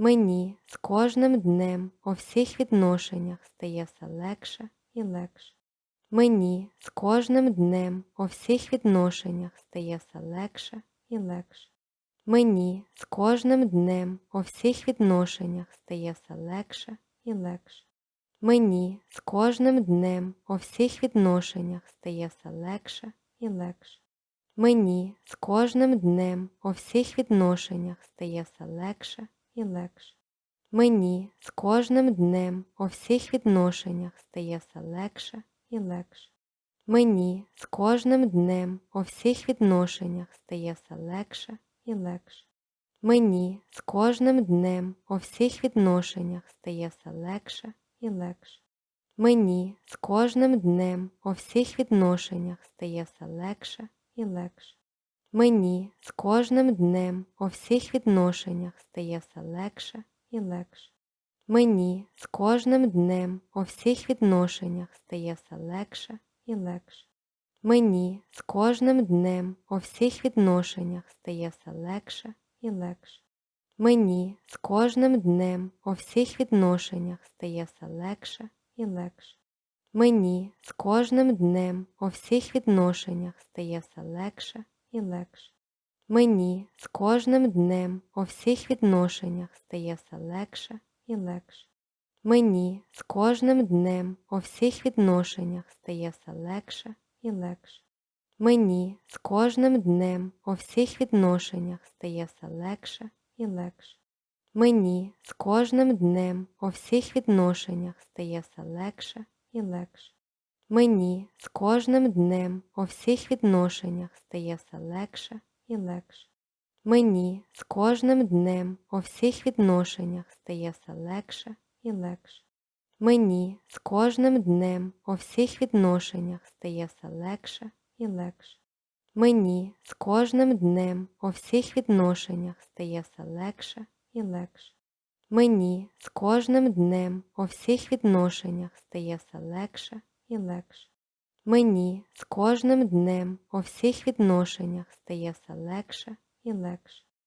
Мені з кожним днем у всіх відношеннях стає все легше і легше. Мені з кожним днем у всіх відношеннях стає все легше і легше. Мені з кожним днем у всіх відношеннях стає все легше і легше. Мені з кожним днем у всіх відношеннях стає все легше і легше. Мені з кожним днем у всіх відношеннях стає все легше і легше. Мені з кожним днем у всіх відношеннях стає все легше і легше. Мені з кожним днем у всіх відношеннях стає все легше і легше. Мені з кожним днем у всіх відношеннях стає все легше і легше. Мені з кожним днем у всіх відношеннях стає все легше і легше. Мені з кожним днем у всіх відношеннях стає все легше і легше. Мені з кожним днем у всіх відношеннях стає все легше і легше. Мені з кожним днем у всіх відношеннях стає все легше і легше. Мені з кожним днем у всіх відношеннях стає все легше і легше. Мені з кожним днем у всіх відношеннях стає все легше і легше. Мені з кожним днем у всіх відношеннях стає все легше і легше. Мені з кожним днем у всіх відношеннях стає все легше і легше. Мені з кожним днем у всіх відношеннях стає все легше і легше. Мені з кожним днем у всіх відношеннях стає все легше і легше. Мені з кожним днем у всіх відношеннях стає все легше і легше. Мені з кожним днем у всіх відношеннях стає все легше і легше. Мені з кожним днем у всіх відношеннях стає все легше і легше. Мені з кожним днем у всіх відношеннях стає все легше і легше. Мені з кожним днем у всіх відношеннях стає все легше і легше. Мені з кожним днем у всіх відношеннях стає все легше і легше.